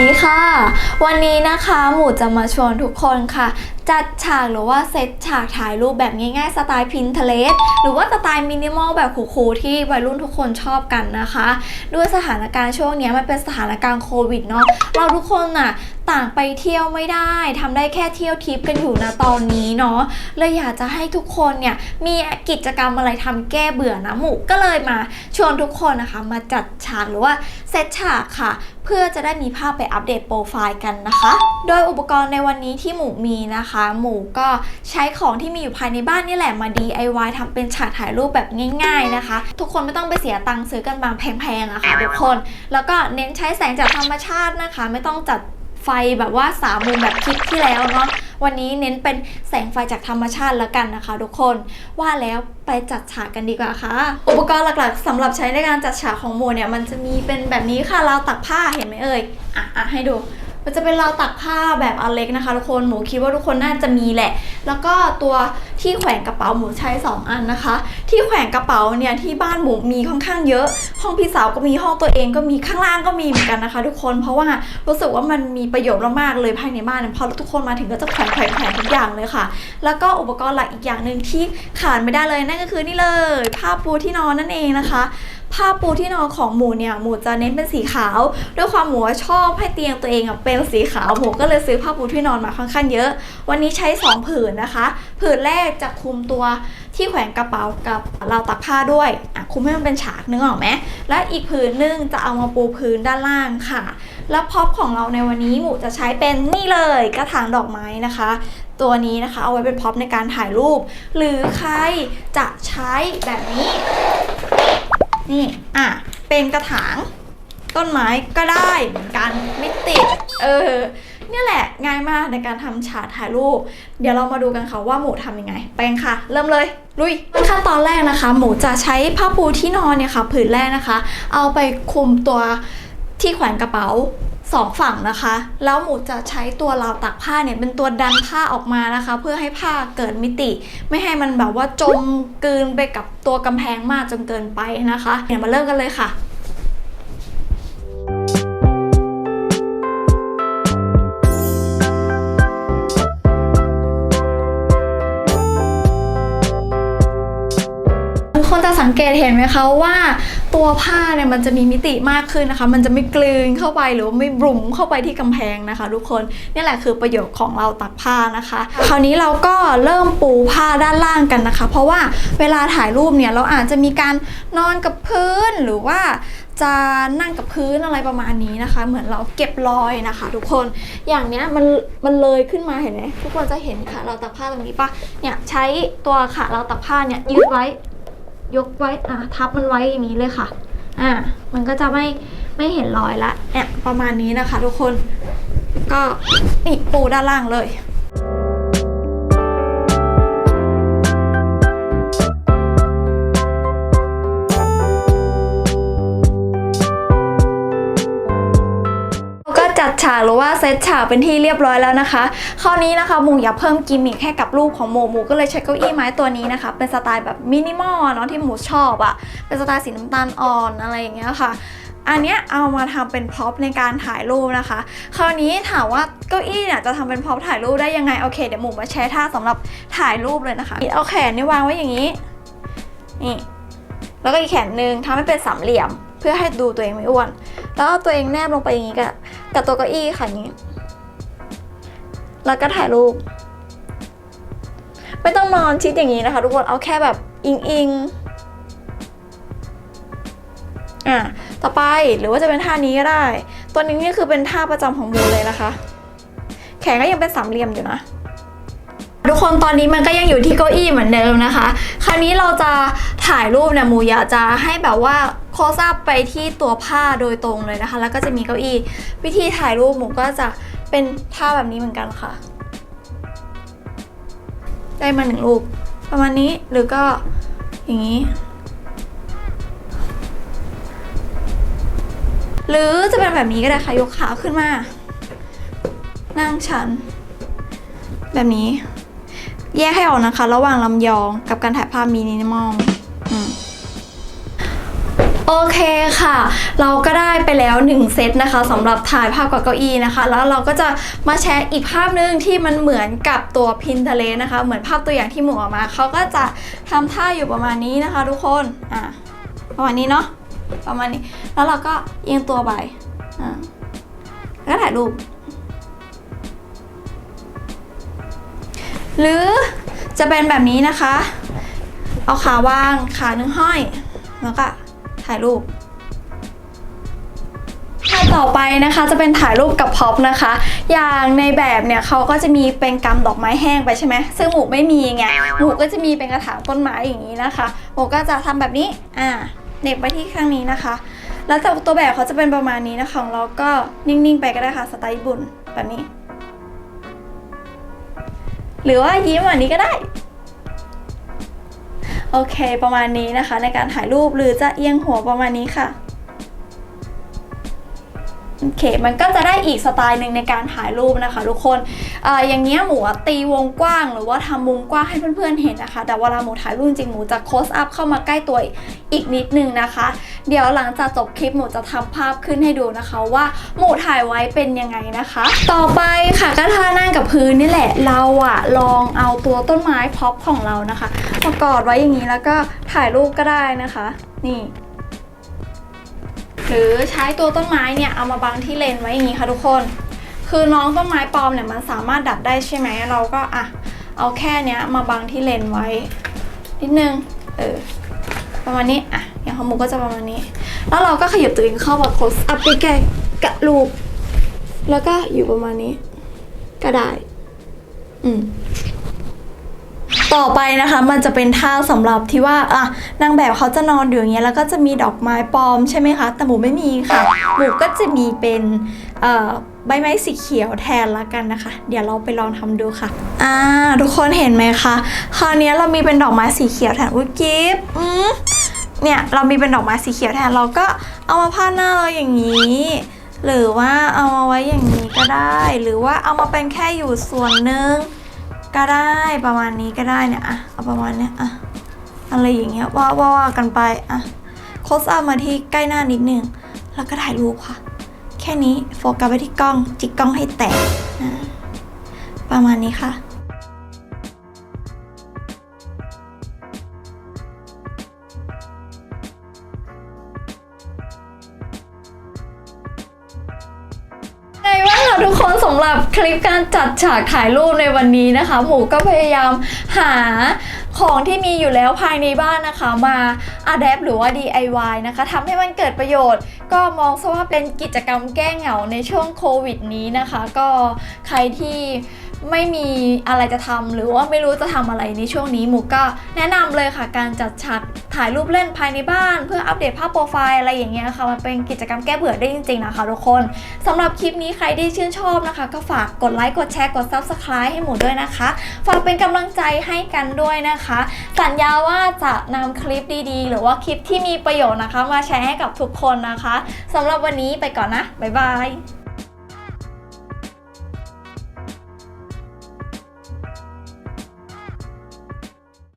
ดีค่ะ วันนี้นะคะหมูจะมาชวนทุกคนค่ะ จัดฉากหรือว่าเซตฉากถ่ายรูปแบบง่ายๆ สไตล์พินเทเลสหรือว่าสไตล์มินิมอลแบบคูลๆที่วัยรุ่นทุกคนชอบกันนะคะ ด้วยสถานการณ์ช่วงนี้มันเป็นสถานการณ์โควิดเนาะเราทุกคนน่ะ ต่างไปเที่ยวไม่ได้ทำได้แค่เที่ยวทิปกันอยู่นะตอนนี้เนาะเลยอยากจะให้ทุกคนเนี่ยมีกิจกรรมอะไรทำแก้เบื่อนะหมูก็เลยมาชวนทุกคนนะคะ มาจัดฉากหรือว่าเซตฉากค่ะ เพื่อจะได้มีภาพไปอัปเดตโปรไฟล์กันนะคะ โดยอุปกรณ์ในวันนี้ที่หมูมีนะคะ หมูก็ใช้ของที่มีอยู่ภายในบ้านนี่แหละมา DIY ทำเป็นฉากถ่ายรูปแบบง่าย ๆนะคะ ทุกคนไม่ต้องไปเสียตังค์ซื้อกันมาแพงๆอะค่ะทุกคน แล้วก็เน้นใช้แสงจากธรรมชาตินะคะ ไม่ต้องจัด ไฟแบบว่าสามมุมแบบคลิปที่แล้วเนาะวันนี้เน้นเป็นแสงไฟจากธรรมชาติแล้วกันนะคะ ทุกคนว่าแล้วไปจัดฉากกันดีกว่าค่ะ อุปกรณ์หลักๆสำหรับใช้ในการจัดฉากของโมเนี่ยมันจะมีเป็นแบบนี้ค่ะราวตักผ้าเห็นไหมเอ่ยอะอะให้ดูมันจะเป็นราวตักผ้าแบบอันเล็กนะคะทุกคนหมูคิดว่าทุกคนน่าจะมีแหละ แล้วก็ตัว ที่แขวนกระเป๋าหมูใช้ 2 อันนะคะ ที่แขวนกระเป๋าเนี่ยที่บ้านหมูมีค่อนข้างเยอะ ห้องพี่สาวก็มีห้องตัวเองก็มีข้างล่างก็มีเหมือนกันนะคะ ทุกคนเพราะว่ารู้สึกว่ามันมีประโยชน์มากๆเลยภายในบ้านเนี่ยพอทุกคนมาถึงก็จะแขวนแขวนแขวนทุกอย่างเลยค่ะ แล้วก็อุปกรณ์หลักอีกอย่างหนึ่งที่ขาดไม่ได้เลยนั่นก็คือนี่เลยผ้าปูที่นอนนั่นเองนะคะผ้าปูที่นอนของหมูเนี่ยหมูจะเน้นเป็นสีขาว ด้วยความหมูชอบให้เตียงตัวเองเป็นสีขาวหมูก็เลยซื้อผ้าปูที่นอนมาค่อนข้างเยอะ วันนี้ใช้ 2 ผืนนะคะ ผืนแรกจะคุมตัวที่แขวนกระเป๋ากับราวตักผ้าด้วยอะคุมให้มันเป็นฉากนึกออกไหมและอีกผืนนึงจะเอามาปูพื้นด้านล่างค่ะ แล้วพ็อปของเราในวันนี้หมูจะใช้เป็นนี่เลยกระถางดอกไม้นะคะ ตัวนี้นะคะเอาไว้เป็นพ็อปในการถ่ายรูป หรือใครจะใช้แบบนี้ นี่อะเป็นกระถางต้นไม้ก็ได้เหมือนกันไม่ติดเออ เนี่ยแหละง่ายมากในการทำฉากถ่ายรูป เดี๋ยวเรามาดูกันค่ะว่าหมูทำยังไง ไปกันค่ะ เริ่มเลยลุยขั้นตอนแรกนะคะ หมูจะใช้ผ้าปูที่นอนเนี่ยค่ะผืนแรกนะคะ เอาไปคลุมตัวที่แขวนกระเป๋าสองฝั่งนะคะ แล้วหมูจะใช้ตัวราวตักผ้าเนี่ยเป็นตัวดันผ้าออกมานะคะ เพื่อให้ผ้าเกิดมิติ ไม่ให้มันแบบว่าจมกลืนไปกับตัวกำแพงมากจนเกินไปนะคะเดี๋ยวมาเริ่มกันเลยค่ะ ตเห็นไหมคะว่าตัวผ้าเนี่ยมันจะมีมิติมากขึ้นนะคะ มันจะไม่กลืนเข้าไปหรือว่าไม่บุ๋มเข้าไปที่กำแพงนะคะ ทุกคนนี่แหละคือประโยชน์ของเราตักผ้านะคะ คราวนี้เราก็เริ่มปูผ้าด้านล่างกันนะคะ เพราะว่าเวลาถ่ายรูปเนี่ยเราอาจจะมีการนอนกับพื้นหรือว่าจะนั่งกับพื้นอะไรประมาณนี้นะคะ เหมือนเราเก็บรอยนะคะ ทุกคนอย่างเนี้ยมันมันเลยขึ้นมาเห็นไหมทุกคนจะเห็นค่ะ เราตักผ้าตรงนี้ปะเนี่ยใช้ตัวขาเราตักผ้าเนี่ยยืดไว้ ยกไว้อะทับมันไว้อย่างนี้เลยค่ะ อะมันก็จะไม่ไม่เห็นรอยละแอบประมาณนี้นะคะ ทุกคน ก็นี่ปูด้านล่างเลย เซตฉากเป็นที่เรียบร้อยแล้วนะคะ คราวนี้นะคะหมูอยากเพิ่มกิมมิคให้กับรูปของหมูหมูก็เลยใช้เก้าอี้ไม้ตัวนี้นะคะ เป็นสไตล์แบบมินิมอลเนาะที่หมูชอบอะ่ะ เป็นสไตล์สีน้ำตาลอ่อนอะไรอย่างเงี้ยค่ะอันเนี้ยเอามาทำเป็นพร็อพในการถ่ายรูปนะคะ คราวนี้ถามว่าเก้าอี้เนี่ยจะทำเป็นพร็อพถ่ายรูปได้ยังไง โอเค เดี๋ยวหมูมาแชร์ท่าสำหรับถ่ายรูปเลยนะคะเอาแขนนี่วางไว้อย่างนี้ นี่ แล้วก็อีกแขนหนึ่งทำให้เป็นสามเหลี่ยม เพื่อให้ดูตัวเองไม่อ้วน แล้วเอาตัวเองแนบลงไปอย่างนี้กับกับตัวเก้าอี้ค่ะนี้ แล้วก็ถ่ายรูป ไม่ต้องนอนชิดอย่างนี้นะคะ ทุกคนเอาแค่แบบอิงอิงอะต่อไปหรือว่าจะเป็นท่านี้ก็ได้ ตัวนี้นี่คือเป็นท่าประจำของมูเลยนะคะ แขนก็ยังเป็นสามเหลี่ยมอยู่นะ ทุกคนตอนนี้มันก็ยังอยู่ที่เก้าอี้เหมือนเดิมนะคะ คราวนี้เราจะถ่ายรูปเนี่ยหมูอยากจะให้แบบว่าโคสอัพไปที่ตัวผ้าโดยตรงเลยนะคะ แล้วก็จะมีเก้าอี้วิธีถ่ายรูปหมูก็จะเป็นท่าแบบนี้เหมือนกันค่ะ ได้มาหนึ่งรูป ประมาณนี้หรือก็อย่างนี้ หรือจะเป็นแบบนี้ก็ได้ค่ะ ยกขาขึ้นมา นั่งชัน แบบนี้ แยกให้ออกนะคะ ระหว่างลำยองกับการถ่ายภาพมินิมอลโอเคค่ะ เราก็ได้ไปแล้ว 1 เซตนะคะสำหรับถ่ายภาพกับเก้าอี้นะคะ แล้วเราก็จะมาแชร์อีกภาพหนึ่งที่มันเหมือนกับตัว Pinterest นะคะ เหมือนภาพตัวอย่างที่หมูออกมา เขาก็จะทำท่าอยู่ประมาณนี้นะคะ ทุกคนอะประมาณนี้เนาะประมาณนี้ แล้วเราก็เอียงตัวไปอะแล้วก็ถ่ายรูป หรือจะเป็นแบบนี้นะคะ เอาขาวางขาหนึ่งห้อย แล้วก็ถ่ายรูปถ้าต่อไปนะคะจะเป็นถ่ายรูปกับพ็อปนะคะ อย่างในแบบเนี่ยเขาก็จะมีเป็นกำดอกไม้แห้งไปใช่ไหมซึ่งหมูไม่มีไงหมูก็จะมีเป็นกระถางต้นไม้อย่างนี้นะคะหมูก็จะทำแบบนี้อ่าเหน็บไปที่ข้างนี้นะคะ แล้วแต่ตัวแบบเขาจะเป็นประมาณนี้นะคะของเราก็นิ่งๆไปก็ได้ค่ะสไตล์ญี่ปุ่นแบบนี้ หรือว่ายิ้มแบบนี้ก็ได้ โอเค ประมาณนี้นะคะ ในการถ่ายรูปหรือจะเอียงหัวประมาณนี้ค่ะ โอเค มันก็จะได้อีกสไตล์หนึ่งในการถ่ายรูปนะคะ ทุกคนออย่างเงี้ยหมูตีวงกว้าง หรือว่าทำมุมกว้างให้เพื่อนๆเห็นนะคะ แต่เวลาหมูถ่ายรูปจริงหมูจะ close up เข้ามาใกล้ตัวอีกนิดนึงนะคะ เดี๋ยวหลังจากจบคลิปหมูจะทำภาพขึ้นให้ดูนะคะว่าหมูถ่ายไว้เป็นยังไงนะคะ ต่อไปค่ะก็ท่านั่งกับพื้นนี่แหละ เราอะลองเอาตัวต้นไม้พ็อปของเรานะคะมากอดไว้อย่างนี้แล้วก็ถ่ายรูปก็ได้นะคะ นี่ หรือใช้ตัวต้นไม้เนี่ยเอามาบังที่เลนไว้อย่างนี้ค่ะทุกคน คือน้องต้นไม้ปลอมเนี่ยมันสามารถดับได้ใช่ไหมเราก็อะเอาแค่เนี้ยมาบังที่เลนไว้ นิดนึงเออประมาณนี้อะอย่างของหมูก็จะประมาณนี้ แล้วเราก็ขยับตัวเองเข้าแบบ close up ใกล้กับรูปแล้วก็อยู่ประมาณนี้ ก็ได้ อืม ต่อไปนะคะมันจะเป็นท่าสำหรับที่ว่าอะนางแบบเขาจะนอนอยู่อย่างเงี้ยแล้วก็จะมีดอกไม้ปลอมใช่ไหมคะ แต่หมูไม่มีค่ะหมูก็จะมีเป็นเอ่อใบไม้สีเขียวแทนละกันนะคะ เดี๋ยวเราไปลองทำดูค่ะ อ่า ทุกคนเห็นไหมคะคราวนี้เรามีเป็นดอกไม้สีเขียวแทนอุ้ยกิฟต์อืมเนี่ยเรามีเป็นดอกไม้สีเขียวแทนเราก็เอามาพาดหน้าเราอย่างนี้ หรือว่าเอามาไว้อย่างนี้ก็ได้ หรือว่าเอามาเป็นแค่อยู่ส่วนหนึ่ง ก็ได้ประมาณนี้ก็ได้เนี่ยอะเอาประมาณเนี้ยอะอะไรอย่างเงี้ยว่าว่าว่ากันไปอะโคสอัพมาที่ใกล้หน้านิดนึงแล้วก็ถ่ายรูปค่ะ แค่นี้โฟกัสไปที่กล้องจิกกล้องให้แตกนะประมาณนี้ค่ะ คลิปการจัดฉากถ่ายรูปในวันนี้นะคะ หมูก็พยายามหาของที่มีอยู่แล้วภายในบ้านนะคะมาอะแดปหรือว่า DIY นะคะทำให้มันเกิดประโยชน์ ก็มองซะว่าเป็นกิจกรรมแก้เหงาในช่วงโควิดนี้นะคะ ก็ใครที่ ไม่มีอะไรจะทำหรือว่าไม่รู้จะทำอะไรในช่วงนี้หมูก็แนะนำเลยค่ะการจัดฉากถ่ายรูปเล่นภายในบ้าน เพื่ออัปเดตภาพโปรไฟล์อะไรอย่างเงี้ยค่ะมันเป็นกิจกรรมแก้เบื่อได้จริงๆนะคะทุกคนสำหรับคลิปนี้ใครที่ชื่นชอบนะคะ ก็ฝากกดไลค์กดแชร์กด Subscribe ให้หมูด้วยนะคะ ฝากเป็นกำลังใจให้กันด้วยนะคะ สัญญาว่าจะนำคลิปดีๆ หรือว่าคลิปที่มีประโยชน์นะคะ มาแชร์ให้กับทุกคนนะคะสำหรับวันนี้ไปก่อนนะบ๊ายบาย